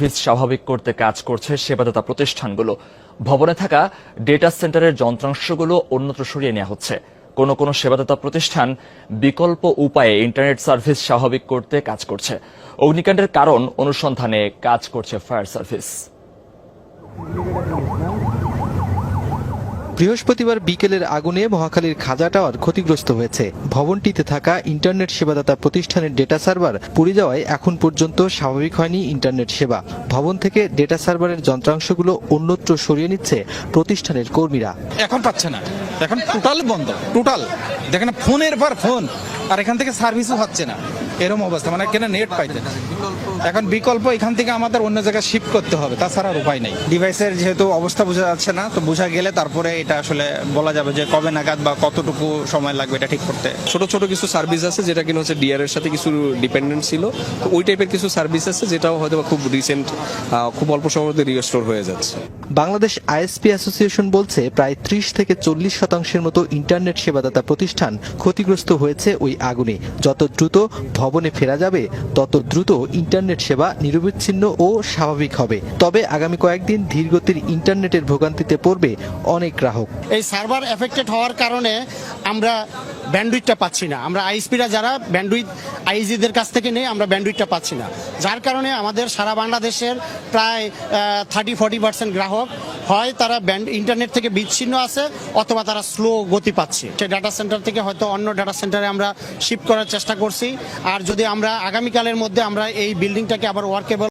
Service স্বাভাবিক করতে কাজ করছে সেবাদাতা প্রতিষ্ঠানগুলো। ভবনে থাকা ডেটা সেন্টারের যন্ত্রাংশগুলো অন্যত্র সরিয়ে নেওয়া হচ্ছে। কোনো কোনো সেবাদাতা প্রতিষ্ঠান বিকল্প উপায়ে ইন্টারনেট সার্ভিস স্বাভাবিক করতে কাজ করছে। অগ্নিকাণ্ডের কারণ অনুসন্ধানে কাজ করছে ফায়ার সার্ভিস বৃহস্পতিবার বিকেলের আগুনে মহাখালীর খাজা টাওয়ার ক্ষতিগ্রস্ত হয়েছে। ভবনটিতে থাকা ইন্টারনেট সেবাদাতা প্রতিষ্ঠানের ডেটা সার্ভার পুড়ে যাওয়ায় এখন পর্যন্ত স্বাভাবিক হয়নি ইন্টারনেট সেবা। ভবন থেকে ডেটা সার্ভারের যন্ত্রাংশগুলো অন্যত্র সরিয়ে নিচ্ছে প্রতিষ্ঠানের কর্মীরা। এখন পাচ্ছে না। এখন টোটাল বন্ধ। টোটাল দেখেন ফোনের পর ফোন। আর এখান থেকে সার্ভিসও হচ্ছে না। এরকম অবস্থা মানে কেন নেট পাইতে? না। এখন বিকল্প এখান থেকে আমাদের অন্য জায়গায় শিফট করতে হবে তাছাড়া আর উপায় নেই। ডিভাইসের যেহেতু অবস্থা বোঝা যাচ্ছে না তো বোঝা গেলে তারপরে এটা আসলে বলা যাবে যে কবে নাগাদ বা কতটুকু সময় লাগবে এটা ঠিক করতে। ছোট ছোট কিছু সার্ভিস আছে যেটা কিনা হচ্ছে ডিআর এর সাথে কিছু ডিপেন্ডেন্ট ছিল। তো ওই টাইপের কিছু সার্ভিস আছে যেটাও হয়তো খুব রিসেন্ট খুব অল্প সময়ের মধ্যে রিস্টোর হয়ে যাচ্ছে। বাংলাদেশ আইএসপি অ্যাসোসিয়েশন বলছে প্রায় ত্রিশ থেকে চল্লিশ শতাংশের মতো ইন্টারনেট সেবাদাতা প্রতিষ্ঠান ক্ষতিগ্রস্ত হয়েছে ওই আগুনে। যত দ্রুত ভবনে ফেরা যাবে, তত দ্রুত ইন্টারনেট সেবা নিরবিচ্ছিন্ন ও স্বাভাবিক হবে। তবে আগামী কয়েকদিন ধীরগতির ইন্টারনেটের ভোগান্তিতে পড়বে অনেক গ্রাহক। এই সার্ভার এফেক্টেড হওয়ার কারণে আমরা ব্যান্ডউইথটা পাচ্ছি না। আমরা আইএসপিরা যারা ব্যান্ডউইথ আইজিদের কাছ থেকে নেই, আমরা ব্যান্ডউইথটা পাচ্ছি না। যার কারণে আমাদের সারা বাংলাদেশের প্রায় থার্টি ফর্টি পার্সেন্ট গ্রাহক হয় তারা ব্যান্ড ইন্টারনেট থেকে বিচ্ছিন্ন আছে অথবা তারা স্লো গতি পাচ্ছে। সে ডাটা সেন্টার থেকে হয়তো অন্য ডাটা সেন্টারে আমরা শিফট করার চেষ্টা করছি। আর যদি আমরা আগামীকালের মধ্যে আমরা এই বিল্ডিংটাকে আবার ওয়ার্কেবল